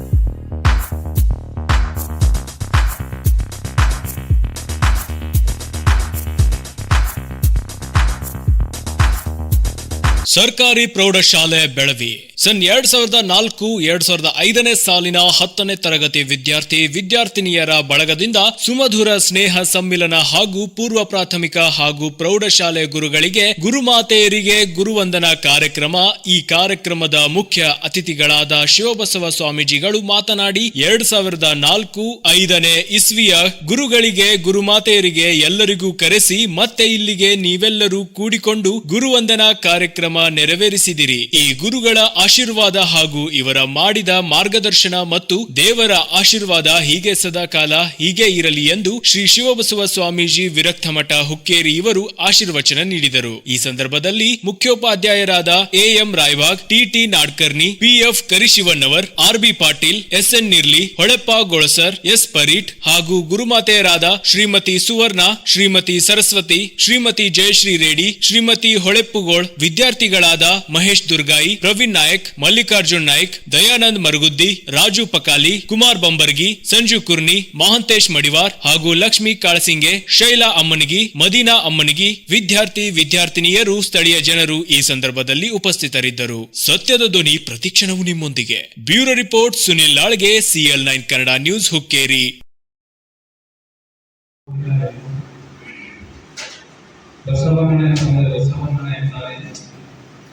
Thank you. ಸರ್ಕಾರಿ ಪ್ರೌಢಶಾಲೆ ಬೆಳವಿ. ಸನ್ ಎರಡ್ ಸಾವಿರದ ನಾಲ್ಕು, ಎರಡ್ ಸಾವಿರದ ಐದನೇ ಸಾಲಿನ ಹತ್ತನೇ ತರಗತಿ ವಿದ್ಯಾರ್ಥಿ ವಿದ್ಯಾರ್ಥಿನಿಯರ ಬಳಗದಿಂದ ಸುಮಧುರ ಸ್ನೇಹ ಸಮ್ಮಿಲನ ಹಾಗೂ ಪೂರ್ವ ಪ್ರಾಥಮಿಕ ಹಾಗೂ ಪ್ರೌಢಶಾಲೆ ಗುರುಗಳಿಗೆ ಗುರುಮಾತೆಯರಿಗೆ ಗುರುವಂದನಾ ಕಾರ್ಯಕ್ರಮ, ಈ ಕಾರ್ಯಕ್ರಮದ ಮುಖ್ಯ ಅತಿಥಿಗಳಾದ ಶಿವಬಸವ ಸ್ವಾಮೀಜಿಗಳು ಮಾತನಾಡಿ, ಎರಡ್ ಸಾವಿರದ ನಾಲ್ಕು, ಐದನೇ ಇಸ್ವಿಯ ಗುರುಗಳಿಗೆ ಗುರುಮಾತೆಯರಿಗೆ ಎಲ್ಲರಿಗೂ ಕರೆಸಿ ಮತ್ತೆ ಇಲ್ಲಿಗೆ ನೀವೆಲ್ಲರೂ ಕೂಡಿಕೊಂಡು ಗುರುವಂದನಾ ಕಾರ್ಯಕ್ರಮ ನೆರವೇರಿಸಿದಿರಿ. ಈ ಗುರುಗಳ ಆಶೀರ್ವಾದ ಹಾಗೂ ಇವರ ಮಾಡಿದ ಮಾರ್ಗದರ್ಶನ ಮತ್ತು ದೇವರ ಆಶೀರ್ವಾದ ಹೀಗೆ ಸದಾಕಾಲ ಹೀಗೆ ಇರಲಿ ಎಂದು ಶ್ರೀ ಶಿವಬಸವ ಸ್ವಾಮೀಜಿ ವಿರಕ್ತ ಮಠ ಹುಕ್ಕೇರಿ ಇವರು ಆಶೀರ್ವಚನ ನೀಡಿದರು. ಈ ಸಂದರ್ಭದಲ್ಲಿ ಮುಖ್ಯೋಪಾಧ್ಯಾಯರಾದ AM Raibag, TT Nadkarni PF Karishivannavar, RB Patil, SN Nirli, Holeppa Golasar, S. Pareet ಹಾಗೂ ಗುರುಮಾತೆಯರಾದ ಶ್ರೀಮತಿ ಸುವರ್ಣ, ಶ್ರೀಮತಿ ಸರಸ್ವತಿ, ಶ್ರೀಮತಿ ಜಯಶ್ರೀ ರೆಡ್ಡಿ, ಶ್ರೀಮತಿ ಹೊಳೆಪ್ಪುಗೋಳ್ ವಿದ್ಯಾರ್ಥಿಗಳಾದ ಮಹೇಶ್ ದುರ್ಗಾಯಿ, ಪ್ರವೀಣ್ ನಾಯಕ್, ಮಲ್ಲಿಕಾರ್ಜುನ್ ನಾಯಕ್, ದಯಾನಂದ್ ಮರಗುದ್ದಿ, ರಾಜು ಪಕಾಲಿ, ಕುಮಾರ್ ಬಂಬರ್ಗಿ, ಸಂಜು ಕುರ್ನಿ, ಮಹಾಂತೇಶ್ ಮಡಿವಾರ್ ಹಾಗೂ ಲಕ್ಷ್ಮಿ ಕಾಳಸಿಂಗೆ, ಶೈಲಾ ಅಮ್ಮನಿಗಿ, ಮದೀನಾ ಅಮ್ಮನಿಗಿ, ವಿದ್ಯಾರ್ಥಿ ವಿದ್ಯಾರ್ಥಿನಿಯರು, ಸ್ಥಳೀಯ ಜನರು ಈ ಸಂದರ್ಭದಲ್ಲಿ ಉಪಸ್ಥಿತರಿದ್ದರು. ಸತ್ಯದ ಧ್ವನಿ ಪ್ರತಿಕ್ಷಣವು ನಿಮ್ಮೊಂದಿಗೆ. Bureau report, Sunil Lalge, CL nine Kannada news Hukkeri. ಬಸವಣ್ಣನ ಅಂದರೆ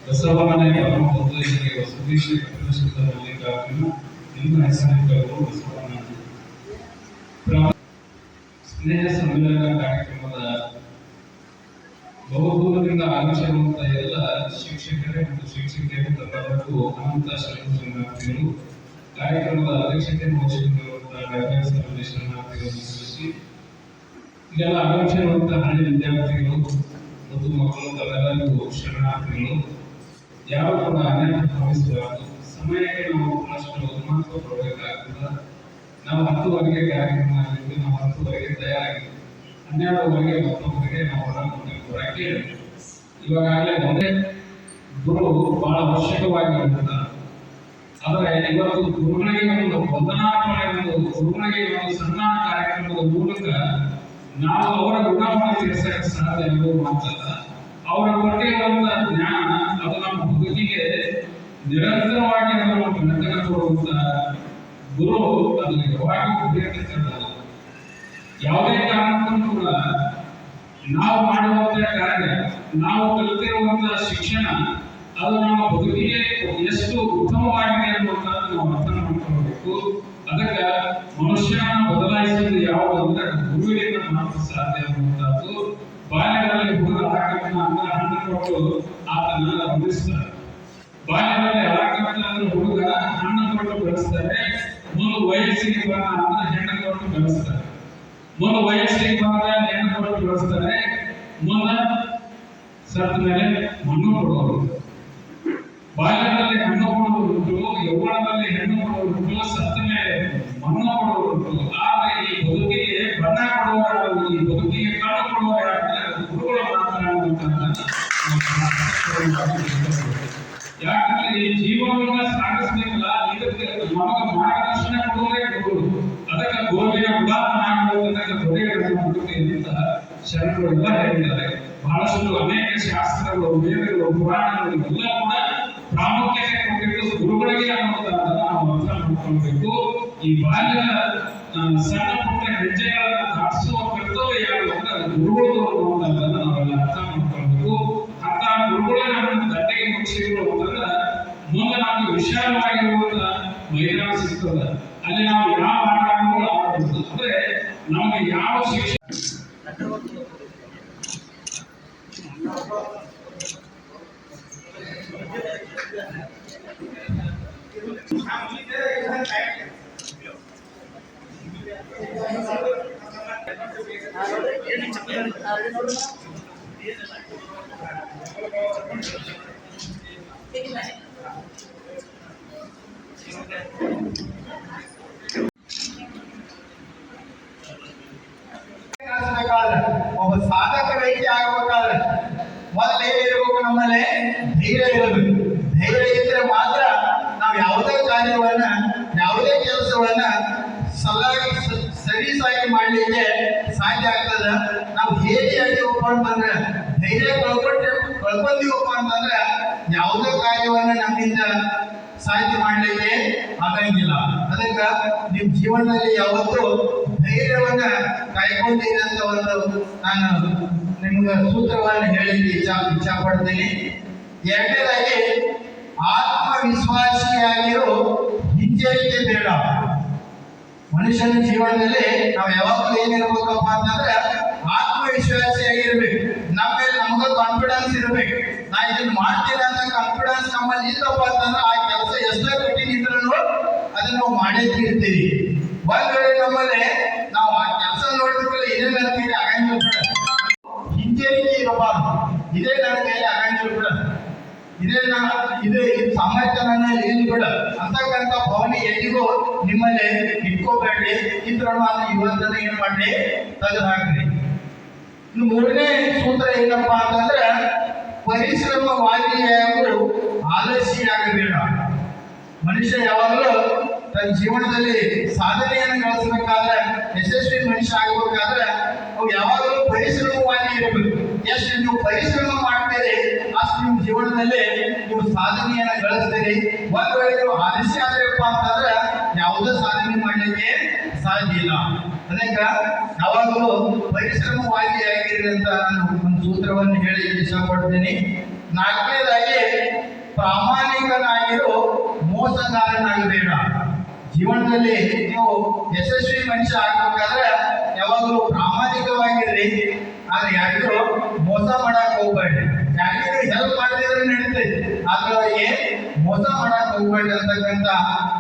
ಬಸವಮನೆ ತಾಯಿ ಬಸವಮನೆ ಪರಮ ಪುತ್ರರಿಗೆ ವಸತೀಶ್ರೀ ಪ್ರತಿಷ್ಠಿತ ಮಲ್ಲಿಕಾರ್ಜುನ ನಿಮ್ಮ ಹೆಸರಿಟ್ಟವರು ಬಸವಣ್ಣ ಸ್ನೇಹ ಸಮ್ಮೇಳನ ಕಾರ್ಯಕ್ರಮದ ಬಹುದೂರದಿಂದ ಆಗಮಿಸಿರುವಂತಹ ಎಲ್ಲ ಶಿಕ್ಷಕರೇ ಮತ್ತು ಶಿಕ್ಷಕಿಯರು ತಮ್ಮೆಲ್ಲರಿಗೂ ಅನಂತ ಶರಣಾರ್ಥಿಗಳು ಕಾರ್ಯಕ್ರಮದ ಅಧ್ಯಕ್ಷತೆ ವಹಿಸಿಕೊಂಡಿರುವಂತಹ ಡಾಕ್ಟರ್ ಸರ್ವೇ ಶರಣಾರ್ಥಿಗಳನ್ನು ತಿಳಿಸಿ ಆಗಮಿಸಿರುವಂತಹ ಹಳೆಯ ವಿದ್ಯಾರ್ಥಿಗಳು ಮತ್ತು ಮಕ್ಕಳು ತಮ್ಮೆಲ್ಲರಿಗೂ ಶರಣಾರ್ಥಿಗಳು. ಯಾವ ಕೂಡ ಅನ್ಯಾಯ ಭಾವಿಸಬಾರದು ಸಮಯಕ್ಕೆ ನಾವು ಅಷ್ಟು ಮಹತ್ವ ಕೊಡಬೇಕಾಗ್ತದೆ. ನಾವು ಹತ್ತುವರೆಗೆ ಕಾರ್ಯಕ್ರಮ ನಾವು ಹತ್ತುವರೆಗೆ ತಯಾರಾಗಿ ಹನ್ನೆರಡುವರೆಗೆ ಮತ್ತೊಬ್ಬರಿಗೆ ನಾವು ಹೊರಗೆ ಇವಾಗಲೇ ಒಂದೇ ಗುರು ಬಹಳ ಅವಶ್ಯಕವಾಗಿ ಆದರೆ ಇವತ್ತು ಗುರುಗಳಿಗೆ ಒಂದು ವಂದನಾ ಒಂದು ಗುರುಗಳಿಗೆ ಒಂದು ಸಣ್ಣ ಕಾರ್ಯಕ್ರಮದ ಮೂಲಕ ನಾವು ಅವರ ಗುಣವನ್ನು ತೀರಿಸಕ್ಕೆ ಸಾಧ್ಯ ಎಂಬುದು ಮಾತಲ್ಲ ಅವರ ಕೊಟ್ಟಿರುವಂತಹ ಜ್ಞಾನ, ಅದು ನಮ್ಮ ಬದುಕಿಗೆ ನಿರಂತರವಾಗಿ ಅದನ್ನು ಬೆಳಕನ್ನ ಕೊಡುವಂತಹ ಗುರು ಅದು ನಿಜವಾಗಿ ಕುಡಿಯತಕ್ಕಂಥದ್ದು ಯಾವುದೇ ಕಾರಣಕ್ಕೂ ಕೂಡ ನಾವು ಮಾಡುವಂತಹ ಕಾರ್ಯ, ನಾವು ಕಲಿತಿರುವಂತಹ ಶಿಕ್ಷಣ, ಅದು ನಮ್ಮ ಬದುಕಿಗೆ ಎಷ್ಟು ಉತ್ತಮವಾಗಿದೆ ಅನ್ನುವಂಥದ್ದು ನಾವು ಅರ್ಥ ಮಾಡ್ಕೊಳ್ಬೇಕು. ಅದಕ್ಕೆ ಮನುಷ್ಯನ ಬದಲಾಯಿಸುವುದು ಯಾವುದು ಅಂದ್ರೆ ಗುರುವಿನಿಂದ ಮಾತ್ರ ಸಾಧ್ಯ ಅನ್ನುವಂಥದ್ದು. ಬಾಲ್ಯದಲ್ಲಿ ಹುಡುಗರು ಆಕಳನ್ನ ಅನ್ನ ಹಣ್ಣು ಕೊಟ್ಟು ಆತನನ್ನ ವಂದಿಸ್ತಾರೆ ಬಾಲ್ಯದಲ್ಲಿ ಆಕಳನ್ನ ಹುಡುಗ ಹಣ್ಣು ಕೊಟ್ಟು ಬೆಳೆಸ್ತಾರೆ. ಮೂರು ವಯಸ್ಸಿಗೆ ಬಂದ ಅನ್ನ ಹೆಣ್ಣು ಕೊಟ್ಟು ಬೆಳೆಸ್ತಾರೆ. ಮೂರು ವಯಸ್ಸಿಗೆ ಬಂದ ಹೆಣ್ಣು ಕೊಟ್ಟು ಬೆಳೆಸ್ತಾರೆ. ಮುಂದೆ ಸತ್ತ ಮೇಲೆ ಮಣ್ಣು ಕೊಡೋದು ಬಾಲ್ಯದಲ್ಲಿ ಹಣ್ಣು ಕೊಡುವುದುಂಟು ಯೌವನದಲ್ಲಿ ಹೆಣ್ಣು ಕೊಡುವುದುಂಟು ಸತ್ತ ಮೇಲೆ ಮಣ್ಣು ಕೊಡುವುದುಂಟು ಯಾಕಂದ್ರೆ ಈ ಜೀವನವನ್ನ ಸಾಗಿಸ್ಬೇಕಲ್ಲ, ಇದಕ್ಕೆ ನಮಗ ಮಾರ್ಗದರ್ಶನ ಕೊಡೋದೇ ಗುರು ಅದಕ್ಕೆ ಗೋವಿನ ಉದಾಹರಣೆ ದೊರೆಯಗಳನ್ನು ಅಂತ ಶರಣಗಳೆಲ್ಲ ಹೇಳಿದ್ದಾರೆ. ಬಹಳಷ್ಟು ಅನೇಕ ಶಾಸ್ತ್ರಗಳು, ವೇದಗಳು, ಪುರಾಣಗಳು, ಎಲ್ಲ ಕೂಡ ಪ್ರಾಮುಖ್ಯತೆ ಕೊಟ್ಟಿದ್ದು ಗುರುಗಳಿಗೆ ಅನ್ನೋದನ್ನ ನಾವು ಅರ್ಥ ಮಾಡ್ಕೊಳ್ಬೇಕು. ಈ ಬಾಲ್ಯದ ಸಣ್ಣ ಪುಟ್ಟ ಹೆಜ್ಜೆಗಳನ್ನ ದಾಟಿಸುವ ಕರ್ತವ್ಯ ಯಾರು ಅಂತ ಗುರುಗಳು ಅನ್ನೋದನ್ನ ಮೈದಾನ ಸಿಗ್ತದೆ ಅಲ್ಲಿ ನಾವು ಯಾವ ಆಟ ಆಡೋದು ಆಡಬಹುದು ಅಂದ್ರೆ ನಮಗೆ ಯಾವ ಶಿಕ್ಷಣ ಕಲಿಸ್ಬೇಕಾದ್ರೆ ಒಬ್ಬ ಸಾಧಕ ವ್ಯಕ್ತಿ ಆಗಬೇಕಾದ್ರೆ ಮೊದಲೇ ಇರಬೇಕು ನಮ್ಮಲ್ಲಿ ಧೈರ್ಯ ಇರಬೇಕು. ಧೈರ್ಯ ಇದ್ರೆ ಮಾತ್ರ ನಾವು ಯಾವುದೇ ಕಾರ್ಯವನ್ನ, ಯಾವುದೇ ಸಲಾಗಿ ಸರಿ ಸಲೀಸಾಗಿ ಮಾಡಲಿಕ್ಕೆ ಸಾಧ್ಯ ಆಗ್ತದ. ನಾವು ಹೇಗೆ ಆಗಿವಪ್ಪ ಅಂತಂದ್ರೆ, ಧೈರ್ಯ ಕಳ್ಕೊಂಡ್ರೆ ಕಳ್ಕೊಂಡಿವಪ್ಪ ಅಂತಂದ್ರೆ ಯಾವುದೇ ಕಾರ್ಯವನ್ನ ನಮ್ಮಿಂದ ಸಾಧ್ಯ ಮಾಡಲಿಕ್ಕೆ ಆಗಂಗಿಲ್ಲ. ಅದಕ್ಕ ನಿಮ್ಮ ಜೀವನದಲ್ಲಿ ಯಾವತ್ತೂ ಧೈರ್ಯವನ್ನ ಕಾಯ್ಕೊಂಡಿರಂತ ಒಂದು ನಾನು ನಿಮ್ಗೆ ಸೂತ್ರವನ್ನು ಹೇಳಿದ್ದೆ ಇಚ್ಛಾ ಇಚ್ಛಾ ಪಡ್ತೀನಿ ಎರಡನೇದಾಗಿ ಆತ್ಮವಿಶ್ವಾಸಿಯಾಗಿರೋ ಹಿಂಜರಿಕೆ ಬೇಡ. ಮನುಷ್ಯನ ಜೀವನದಲ್ಲಿ ನಾವು ಯಾವಾಗಲೂ ಏನಿರ್ಬೇಕಪ್ಪ ಅಂತಂದ್ರೆ ಆತ್ಮವಿಶ್ವಾಸಿಯಾಗಿರ್ಬೇಕು. ನಮ್ಮ ಮೇಲೆ ನಮಗ ಕಾನ್ಫಿಡೆನ್ಸ್ ಇರ್ಬೇಕು. ನಾ ಇದನ್ನ ಮಾಡ್ತೀನಿ ಅಂತ ಕಾನ್ಫಿಡೆನ್ಸ್ ನಮ್ಮಲ್ಲಿ ಇಲ್ಲಪ್ಪ ಅಂತಂದ್ರೆ ಆ ಕೆಲಸ ಎಷ್ಟೇ ಕಠಿಣ ಇದ್ರೂ ಅದನ್ನ ನಾವು ಮಾಡೇ ತೀರ್ತೀವಿ ಒಂದ್ ನಮ್ಮಲ್ಲಿ ನಾವು ಆ ಕೆಲಸ ನೋಡಿದ್ರೆ ಇದೇ ನನ್ನ ಆಗಂಗಿಲ್ಲ ಹಿಂಜರಿಕೆ ಇರಬಾರ್ದು. ಇದೇ ನನ್ನ ಕೈಲಿ ಆಗಂಗಿಲ್ಲ ಬಿಡ ಇದೇ ಸಾಮರ್ಥ್ಯನ ಏನು ಬಿಡ. ಅಂತಕ್ಕಂಥ ಭಾವನೆ ಎಲ್ಲಿಗೂ ನಿಮ್ಮಲ್ಲಿ ಇಟ್ಕೋಬೇಡ್ರಿ. ಇದ್ರ ಇವತ್ತನ್ನ ಏನು ಏನ್ ಮಾಡ್ರಿ? ತೆಗೆದು ಹಾಕ್ರಿ ಇನ್ನು ಮೂರನೇ ಸೂತ್ರ ಏನಪ್ಪ ಅಂತಂದ್ರೆ ಪರಿಶ್ರಮವಾಗಿಯಾಗಲು ಆಲಸಿಯಾಗಬೇಡ ಮನುಷ್ಯ ಯಾವಾಗಲೂ ತನ್ನ ಜೀವನದಲ್ಲಿ ಸಾಧನೆಯನ್ನು ಗಳಿಸಬೇಕಾದ್ರೆ ಯಶಸ್ವಿ ಮನುಷ್ಯ ಆಗಬೇಕಾದ್ರೆ, ಅವು ಇರಬೇಕು ಎಷ್ಟು ನೀವು ಪರಿಶ್ರಮ ಮಾಡ್ತೀರಿ, ಅಷ್ಟು ನಿಮ್ಮ ಜೀವನದಲ್ಲಿ ನೀವು ಸಾಧನೆಯನ್ನು ಗಳಿಸ್ತೀರಿ. ಒಂದ್ ವೇಳೆ ನೀವು ಆಲಸ್ಯ ಆದ್ರಪ್ಪ ಅಂತಂದ್ರೆ ಯಾವುದೇ ಸಾಧನೆ ಮಾಡಲಿಕ್ಕೆ ಸಾಧ್ಯ ಇಲ್ಲ. ಅದಕ್ಕೆ ಯಾವಾಗಲೂ ಪರಿಶ್ರಮವಾಗಿ ಆಗಿರಿ ಅಂತ ನಾನು ಒಂದು ಸೂತ್ರವನ್ನು ಹೇಳಿ ಇಷ್ಟಪಡ್ತೀನಿ. ನಾಲ್ಕನೇದಾಗಿ, ಪ್ರಾಮಾಣಿಕನಾಗಿರೋ ಮೋಸಗಾರನಾಗಬೇಡ. ಜೀವನದಲ್ಲಿ ನೀವು ಯಶಸ್ವಿ ಮನುಷ್ಯ ಆಗ್ಬೇಕಾದ್ರೆ ಯಾವಾಗಲೂ ಪ್ರಾಮಾಣಿಕವಾಗಿರ್ರಿ. ಆದ್ರೆ ಯಾರಿಗೂ ಮೋಸ ಮಾಡಕ್ ಹೋಗ್ಬೇಡಿ. ಯಾರಿಗೂ ಹೆಲ್ಪ್ ಮಾಡಿದ್ರೆ ನಡೀತೈತಿ. ಆದ್ರೆ ಮೋಸ ಮಾಡಕ್ ಹೋಗ್ಬೇಡಿ ಅಂತಕ್ಕಂತ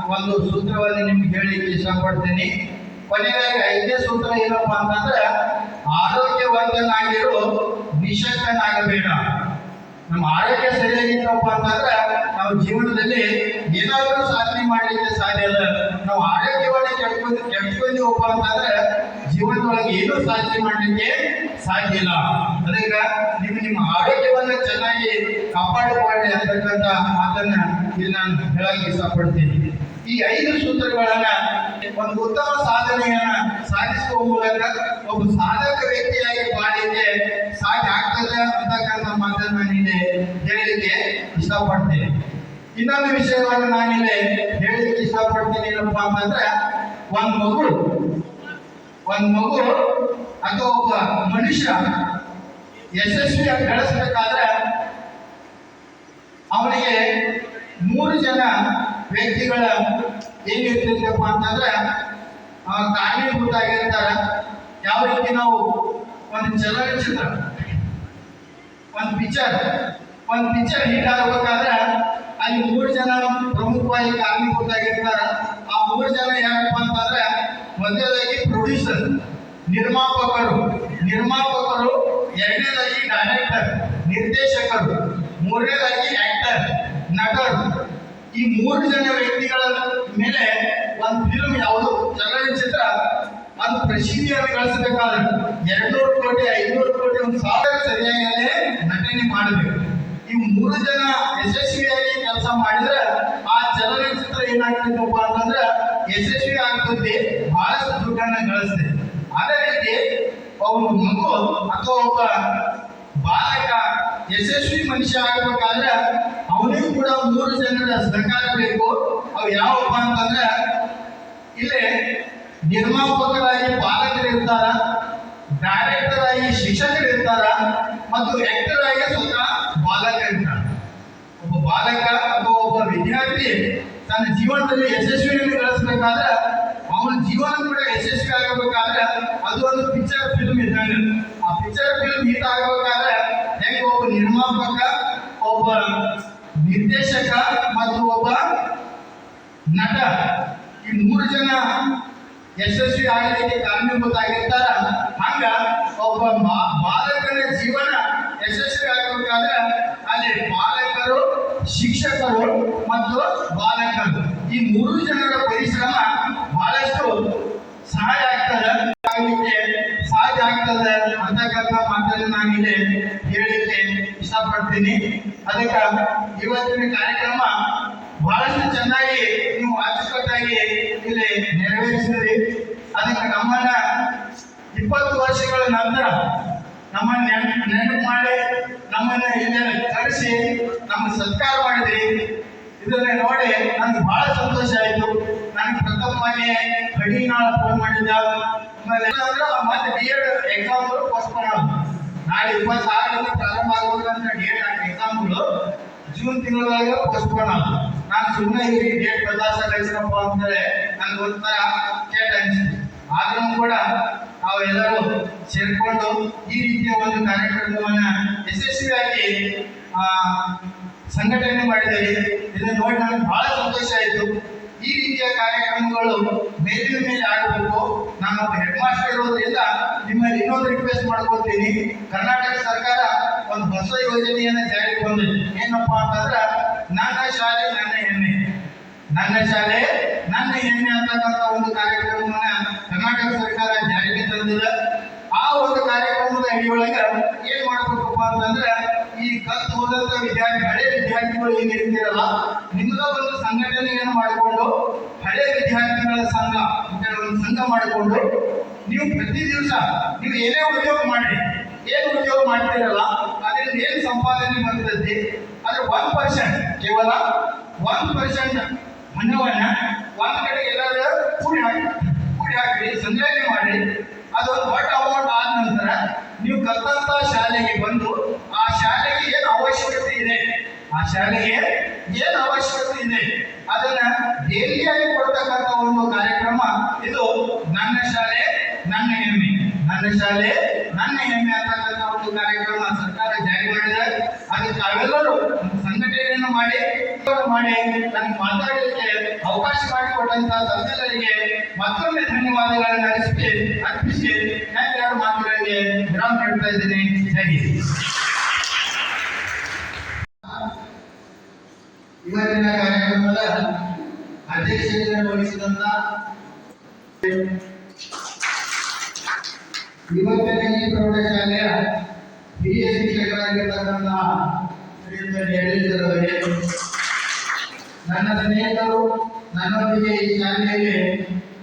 ಒಂದು ಸೂತ್ರವನ್ನು ನಿಮ್ಗೆ ಹೇಳಿಕ್ಕೆ ಇಷ್ಟಪಡ್ತೀನಿ. ಕೊನೆಯದಾಗಿ ಐದೇ ಸೂತ್ರ ಏನಪ್ಪ ಅಂತಂದ್ರೆ, ಆರೋಗ್ಯವಂತನಾಗಿರೋ ನಿಶಕ್ತನಾಗಬೇಡ. ನಮ್ಮ ಆರೋಗ್ಯ ಸರಿಯಾಗಿತ್ತಪ್ಪ ಅಂತಂದ್ರೆ, ನಾವು ಜೀವನದಲ್ಲಿ ಏನಾದರೂ ಸಾಧನೆ ಮಾಡಲಿಕ್ಕೆ ಸಾಧ್ಯ ಇಲ್ಲ. ನಾವು ಆರೋಗ್ಯವನ್ನು ಕೆಟ್ಕೊಂಡು ಕೆಟ್ಕೊಂಡಿವಪ್ಪ ಅಂತಂದ್ರೆ ಜೀವನದೊಳಗೆ ಏನೂ ಸಾಧನೆ ಮಾಡಲಿಕ್ಕೆ ಸಾಧ್ಯ ಇಲ್ಲ. ಅದಕ್ಕೆ ನೀವು ನಿಮ್ಮ ಆರೋಗ್ಯವನ್ನ ಚೆನ್ನಾಗಿ ಕಾಪಾಡಿಕೊಳ್ಳಿ ಅಂತಕ್ಕಂಥ ಮಾತನ್ನ ಇಲ್ಲಿ ನಾನು ಹೇಳಕ್ಕೆ ಇಷ್ಟಪಡ್ತೀನಿ. ಈ ಐದು ಸೂತ್ರಗಳನ್ನ ಒಂದು ಉತ್ತಮ ಸಾಧನೆಯನ್ನ ಸಾಧಿಸುವ ಮೂಲಕ ಒಬ್ಬ ಸಾಧಕ ವ್ಯಕ್ತಿಯಾಗಿ ಬಾಳಿಗೆ ಸಾಧ್ಯ ಆಗ್ತದೆ ಅಂತಕ್ಕಂಥ ಮಾತನ್ನ ನೀನೆ ಹೇಳಲಿಕ್ಕೆ ಇಷ್ಟಪಡ್ತೀನಿ. ಇನ್ನೊಂದು ವಿಷಯವನ್ನು ನಾನಿಲ್ಲಿ ಹೇಳಲಿಕ್ಕೆ ಇಷ್ಟಪಡ್ತೀನಿ ಏನಪ್ಪಾ ಅಂತಂದ್ರೆ, ಒಂದು ಮಗು ಒಂದ್ ಮಗು ಅಥವಾ ಒಬ್ಬ ಮನುಷ್ಯ ಯಶಸ್ವಿಯಾಗಿ ಬೆಳೆಸಬೇಕಾದ್ರೆ ಅವನಿಗೆ ಮೂರು ಜನ ವ್ಯಕ್ತಿಗಳ ಹೇಗಿರ್ತಿರ್ಬೇಕು ಅಂತಂದ್ರೆ ಕಾರಣೀಭೂತ ಆಗಿರ್ತಾರ ಯಾವ ರೀತಿ ನಾವು ಒಂದು ಚಲನಚಿತ್ರ, ಒಂದು ಪಿಕ್ಚರ್ ಒಂದು ಪಿಕ್ಚರ್ ಹಿಟ್ ಆಗಬೇಕಾದ್ರೆ ಅಲ್ಲಿ ಮೂರು ಜನ ಪ್ರಮುಖವಾಗಿ ಕಾರಣೀಭೂತ ಆಗಿರ್ತಾರ ಆ ಮೂರು ಜನ ಯಾರಪ್ಪ ಅಂತಂದ್ರೆ ಪ್ರೊಡ್ಯೂಸರ್ ನಿರ್ಮಾಪಕರು ನಿರ್ಮಾಪಕರು, ಎರಡನೇದಾಗಿ ಡೈರೆಕ್ಟರ್ ನಿರ್ದೇಶಕರು, ಮೂರನೇದಾಗಿ ಆಕ್ಟರ್ ನಟರು. ಈ ಮೂರು ಜನ ವ್ಯಕ್ತಿಗಳ ಮೇಲೆ ಒಂದು ಫಿಲ್ಮ್ ಯಾವುದು? ಚಲನಚಿತ್ರ. ಅದು ಪ್ರಸಿದ್ಧಿಯನ್ನು ಗಳಿಸಬೇಕಾದ್ರೆ ಎರಡ್ನೂರು ಕೋಟಿ ಐನೂರು ಕೋಟಿ, ಒಂದು ಸಾವಿರ ಸರಿಯಾಗಿ ನಟನೆ ಮಾಡಬೇಕು. ಈ ಮೂರು ಜನ ಯಶಸ್ವಿಯಾಗಿ ಕೆಲಸ ಮಾಡಿದ್ರೆ ಆ ಚಲನಚಿತ್ರ ಏನಾಗ್ತದಪ್ಪ ಅಂತಂದ್ರೆ ಯಶಸ್ವಿ ಆಗ್ತದೆ, ಬಹಳಷ್ಟು ದುಡ್ಡನ್ನ ಗಳಿಸ್ತದೆ ಅದೇ ರೀತಿ ಒಂದು ಮಗು ಅಥವಾ ಒಬ್ಬ ಬಾಲಕ, ಯಶಸ್ವಿ ಮನುಷ್ಯ ಆಗಬೇಕಾದ್ರೆ ಅವನಿಗೂ ಕೂಡ ಮೂರು ಜನರ ಸಹಕಾರ ಬೇಕು. ಅವು ಯಾವಪ್ಪ ಅಂತಂದ್ರೆ, ಇಲ್ಲಿ ನಿರ್ಮಾಪಕರಾಗಿ ಪಾಲಕರು ಇರ್ತಾರ ಡೈರೆಕ್ಟರ್ ಆಗಿ ಶಿಕ್ಷಕರು ಇರ್ತಾರ ಮತ್ತು ಆಕ್ಟರ್ ಆಗಿ ಸ್ವತಃ ಬಾಲಕ ಇರ್ತಾರ ಒಬ್ಬ ಬಾಲಕ ಅಥವಾ ಒಬ್ಬ ವಿದ್ಯಾರ್ಥಿ ತನ್ನ ಜೀವನದಲ್ಲಿ ಯಶಸ್ವಿಯನ್ನು ಗಳಿಸಬೇಕಾದ್ರೆ ಅವನ ಜೀವನ ಕೂಡ ಯಶಸ್ವಿ ಆಗಬೇಕಾದ್ರೆ ಅದು ಒಂದು ಪಿಕ್ಚರ್ ಫಿಲ್ಮ್ ಇದ್ದಂಗೆ. ಆ ಪಿಕ್ಚರ್ ಫಿಲ್ಮ್ ಹಿಟ್ ಆಗಬೇಕಾದ್ರೆ ಹೆಂಗ ಒಬ್ಬ ನಿರ್ಮಾಪಕ, ಒಬ್ಬ ನಿರ್ದೇಶಕ ಮತ್ತು ಒಬ್ಬ ನಟ ಈ ಮೂರು ಜನ ಯಶಸ್ವಿ ಆಗಲಿಕ್ಕೆ ಕಾರಣೀಭೂತ ಆಗಿರ್ತಾರ ಹಂಗ ಒಬ್ಬ ಬಾಲಕನ ಜೀವನ ಯಶಸ್ವಿ ಆಗಬೇಕಾದ್ರೆ ಅಲ್ಲಿ ಬಾಲಕರು, ಶಿಕ್ಷಕರು ಮತ್ತು ಬಾಲಕರು. ಈ ಮೂರು ಜನರ ಪರಿಶ್ರಮ ಬಹಳಷ್ಟು ಸಹಾಯ ಆಗ್ತದೆ? ಸಹಾಯ ಆಗ್ತದೆ. ಅಂತಕ್ಕಂಥ ಮಾತನ್ನು ನಾನಿಲ್ಲಿ ಹೇಳಲಿಕ್ಕೆ ಇಷ್ಟಪಡ್ತೀನಿ. ಅದಕ್ಕೆ ಇವತ್ತಿನ ಕಾರ್ಯಕ್ರಮ ಬಹಳಷ್ಟು ಚೆನ್ನಾಗಿ ನೀವು ಅಚ್ಚುಕಟ್ಟಾಗಿ ಇಲ್ಲಿ ನೆರವೇರಿಸಿದ್ರಿ. ಅದಕ್ಕೆ ನಮ್ಮನ್ನ ಇಪ್ಪತ್ತು ವರ್ಷಗಳ ನಂತರ ನಮ್ಮನ್ನ ನೆನಪು ಮಾಡಿ, ನಮ್ಮನ್ನ ಇಲ್ಲಿ ಕರೆಸಿ, ನಮ್ಮ ಸತ್ಕಾರ ಮಾಡಿದ್ರಿ. ಇದನ್ನ ನೋಡಿ ನನಗೆ ಬಹಳ ಸಂತೋಷ ಆಯಿತು. ನನಗೆ ಪ್ರಥಮವಾಗಿ ಕಡಿನಾಳ ಫೋನ್ ಮಾಡಿದ್ದ ಮತ್ತೆ ಬಿ ಎಡ್ ಎಕ್ಸಾಮ್ ಪೋಸ್ಟ್ಪೋನ್ ನಾಳೆ ಇಪ್ಪತ್ತಾರರಿಂದ ಪ್ರಾರಂಭ ಆಗುವಂತ ಡೇಟ್ ಎಕ್ಸಾಮ್ಗಳು ಜೂನ್ ತಿಂಗಳದಾಗ ಪೋಸ್ಟ್ಪೋನ್ ನಾನು ಸುಮ್ಮನೆ ಇಲ್ಲಿ ಡೇಟ್ ಬದಲಾಯಿಸಪ್ಪ ಅಂತೇಳಿ ನನ್ಗೆ ಒಂಥರ ಕೇಟ ಅನಿಸ್ತು ಆದ್ರೂ ಕೂಡ ನಾವೆಲ್ಲರೂ ಸೇರ್ಕೊಂಡು ಈ ರೀತಿಯ ಒಂದು ಕಾರ್ಯಕ್ರಮವನ್ನ ಯಶಸ್ವಿಯಾಗಿ ಸಂಘಟನೆ ಮಾಡಿದ್ದೇವೆ. ಇದನ್ನು ನೋಡಿ ನನಗೆ ಬಹಳ ಸಂತೋಷ ಆಯಿತು. ಈ ರೀತಿಯ ಕಾರ್ಯಕ್ರಮಗಳು ಮೇಲಿನ ಮೇಲೆ ಆಗಬೇಕು. ನಾನು ಹೆಡ್ ಮಾಸ್ಟರ್ ಇರೋದ್ರಿಂದ ನಿಮ್ಮಲ್ಲಿ ಇನ್ನೊಂದು ರಿಕ್ವೆಸ್ಟ್ ಮಾಡ್ಕೊತೀನಿ ಕರ್ನಾಟಕ ಸರ್ಕಾರ ಒಂದು ಹೊಸ ಯೋಜನೆಯನ್ನು ಜಾರಿಗೆ ಬಂದಿದೆ ಏನಪ್ಪಾ ಅಂತಂದ್ರೆ, ನನ್ನ ಶಾಲೆ, ನನ್ನ ಹೆಮ್ಮೆ. ನನ್ನ ಶಾಲೆ, ನನ್ನ ಹೆಮ್ಮೆ ಅಂತಕ್ಕಂಥ ಒಂದು ಕಾರ್ಯಕ್ರಮವನ್ನ ಕರ್ನಾಟಕ ಸರ್ಕಾರ ಜಾರಿಗೆ ತಂದಿದೆ. ಆ ಒಂದು ಕಾರ್ಯಕ್ರಮದ ಅಡಿಯೊಳಗೆ ಏನ್ ಮಾಡ್ಬೇಕಪ್ಪ ಅಂತಂದ್ರೆ, ಈ ಕತ್ತು ಹೋದಂತ ವಿದ್ಯಾರ್ಥಿ, ಹಳೆ ವಿದ್ಯಾರ್ಥಿಗಳು ಏನಿರ್ತೀರಲ್ಲ ನಿಮ್ದ ಒಂದು ಸಂಘಟನೆಯನ್ನು ಮಾಡಿಕೊಂಡು ಹಳೆ ವಿದ್ಯಾರ್ಥಿಗಳ ಸಂಘ ಒಂದು ಸಂಘ ಮಾಡಿಕೊಂಡು ನೀವು ಪ್ರತಿ ದಿವಸ ನೀವು ಏನೇ ಉದ್ಯೋಗ ಮಾಡಿ, ಏನು ಉದ್ಯೋಗ ಮಾಡ್ತೀರಲ್ಲ, ಅದರಿಂದ ಏನು ಸಂಪಾದನೆ ಬರ್ತೈತಿ ಅದ್ರ ಒನ್ ಪರ್ಸೆಂಟ್ ಕೇವಲ ಒನ್ ಪರ್ಸೆಂಟ್ ಹಣವನ್ನ ಒಂದ್ ಕಡೆ ಎಲ್ಲಾದ್ರೂ ಕೂಡಿ ಹಾಕಿ ಕೂಡಿ ಹಾಕಿ ಸಂಗ್ರಹಣೆ ಮಾಡಿ ಅದು ದೊಡ್ಡ ಅಮೌಂಟ್ ಆದ ನಂತರ ನೀವು ಕಲ್ತಂತ ಶಾಲೆಗೆ ಬಂದು ಆ ಶಾಲೆಗೆ ಏನು ಅವಶ್ಯಕತೆ ಇದೆ ಆ ಶಾಲೆಗೆ ಏನು ಅವಶ್ಯಕತೆ ಇದೆ? ಅದನ್ನ ಡೈಲಿಯಾಗಿ ಕೊಡ್ತಕ್ಕಂತ ಒಂದು ಕಾರ್ಯಕ್ರಮ ಇದು ನನ್ನ ಶಾಲೆ, ನನ್ನ ಹೆಮ್ಮೆ. ನನ್ನ ಶಾಲೆ, ನನ್ನ ಹೆಮ್ಮೆ ಅಂತಕ್ಕಂಥ ಒಂದು ಕಾರ್ಯಕ್ರಮ ಸರ್ಕಾರ ಜಾರಿ ಮಾಡಿದೆ. ಅದು ತಾವೆಲ್ಲರೂ ಸಂಘಟನೆಯನ್ನು ಮಾಡಿ ಮಾಡಿ ನನಗೆ ಮಾತಾಡಲಿಕ್ಕೆ ಅವಕಾಶ ಮಾಡಿಕೊಟ್ಟಂತ ತಮ್ಮೆಲ್ಲರಿಗೆ ಮತ್ತೊಮ್ಮೆ ಧನ್ಯವಾದಗಳನ್ನು ಅರ್ಪಿಸಿ ಅರ್ಪಿಸಿ ನಾನು ಮಾತುಗಳಿಗೆ ವಿರಾಮ ನೀಡ್ತಾ ಇದ್ದೀನಿ. ಜೈ ಇವತ್ತಿನ ಕಾರ್ಯಕ್ರಮದ ಅಧ್ಯಕ್ಷತೆಯನ್ನು ವಹಿಸಿದಂತ ಇವತ್ತಿನ ಈ ಪ್ರೌಢಶಾಲೆಯ ಹಿರಿಯ ಶಿಕ್ಷಕರಾಗಿರ್ತಕ್ಕಂತಹ ನನ್ನ ಸ್ನೇಹಿತರು, ನನ್ನೊಂದಿಗೆ ಈ ಶಾಲೆಯಲ್ಲಿ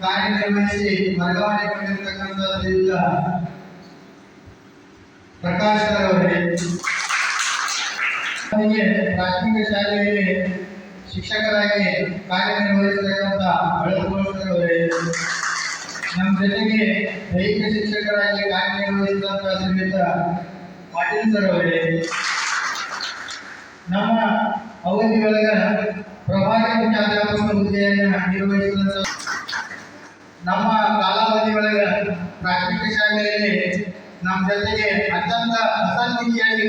ಕಾರ್ಯನಿರ್ವಹಿಸಿ ವರ್ಗಾವಣೆಗೊಂಡಿರ್ತಕ್ಕಂಥ ಶ್ರೀಯುತ ಪ್ರಕಾಶ್ ಸರ್ ಅವರೇ ನನಗೆ ಪ್ರಾಥಮಿಕ ಶಾಲೆಯಲ್ಲಿ ಶಿಕ್ಷಕರಾಗಿ ಕಾರ್ಯನಿರ್ವಹಿಸತಕ್ಕಂಥ ನಮ್ಮ ಜೊತೆಗೆ ದೈಹಿಕ ಶಿಕ್ಷಕರಾಗಿ ಕಾರ್ಯನಿರ್ವಹಿಸಿದಂಥ ಶ್ರೀಯುತ ಪಾಟೀಲ್ ಸರ್ ಅವರೇ. ನಮ್ಮ ಅವಧಿಯೊಳಗ ಪ್ರಭಾರಿ ಮುಖ್ಯಾಧ್ಯಾಪಕ ಹುದ್ದೆಯನ್ನು ನಿರ್ವಹಿಸಿದಂಥ ನಮ್ಮ ಕಾಲಾವಧಿಯೊಳಗ ಪ್ರಾಥಮಿಕ ಶಾಲೆಯಲ್ಲಿ ನಮ್ಮ ಜೊತೆಗೆ ಅತ್ಯಂತ ಅಸನ್ನಿಧಿಯಾಗಿ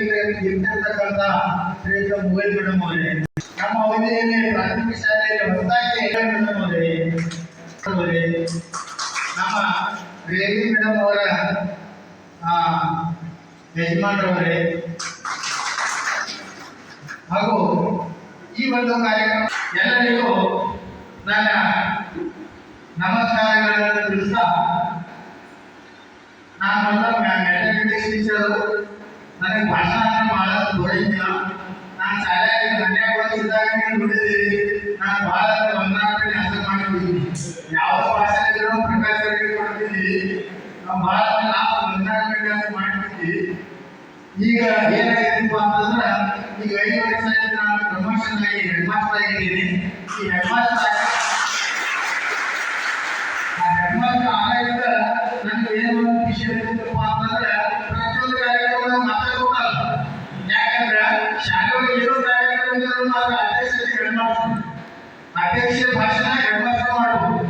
ಇರ್ತಿರ್ತಕ್ಕಂಥ ಶ್ರೀಯುತ ಮೊಬೈಲ್ ಮೇಡಮ್ ಅವರೇ. ನಮ್ಮ ಅವಧಿಯಲ್ಲಿ ಪ್ರಾಥಮಿಕ ಶಾಲೆಯಲ್ಲಿ ಹೊಸದಾಗಿ ಮೇಡಮ್ ಅವರೇ. ನಮ್ಮ ರೇವಿ ಮೇಡಮ್ ಅವರ ಯಜಮಾನರವರೇ ಹಾಗೂ ಈ ಒಂದು ಕಾರ್ಯಕ್ರಮ ಎಲ್ಲರಿಗೂ ನನ್ನ ನಮಸ್ಕಾರಗಳನ್ನು ತಿಳಿಸ್ತಾ ನಾನು ಮೊದಲು ಮ್ಯಾಥಮೆಟಿಕ್ಸ್ ಟೀಚರು ನನಗೆ ಭಾಷಣ ಬಹಳ ದೊರೆಯಿಲ್ಲ ನಾನು ಶಾಲೆಯಲ್ಲಿ ಹನ್ನೆರಡು ವರ್ಷದಾಗ ನೋಡಿದ್ದೀರಿ ನಾನು ಬಹಳ ಒಂದಾಕಡೆ ಹೆಸರು ಮಾಡಿಬಿಟ್ಟಿದ್ದೀನಿ ಯಾವ ಭಾಷೆ ಇದ್ರೂ ಪ್ರಕಾಶರಿಗೆ ಕೊಡ್ತೀನಿ. ನಾವು ಬಹಳ ನಾವು ಒಂದಾಕಡೆ ಮಾಡಿಬಿಟ್ಟಿದ್ದೀವಿ ಈಗ ಏನಾಗಿದೆಪ್ಪ ಅಂತಂದ್ರೆ, ಈಗ ಐದು ವರ್ಷ ಆಯ್ತು ನಾನು ಪ್ರಮೋಷನ್ ಆಗಿ ಹೆಡ್ ಆಗಿದ್ದೀನಿ. ಈ ಹೆಡ್ ಅಧ್ಯಕ್ಷ ಭಾಷಣ ಹೆಡ್ ಮಾಸ್ಟರ್ ಮಾಡಬಹುದು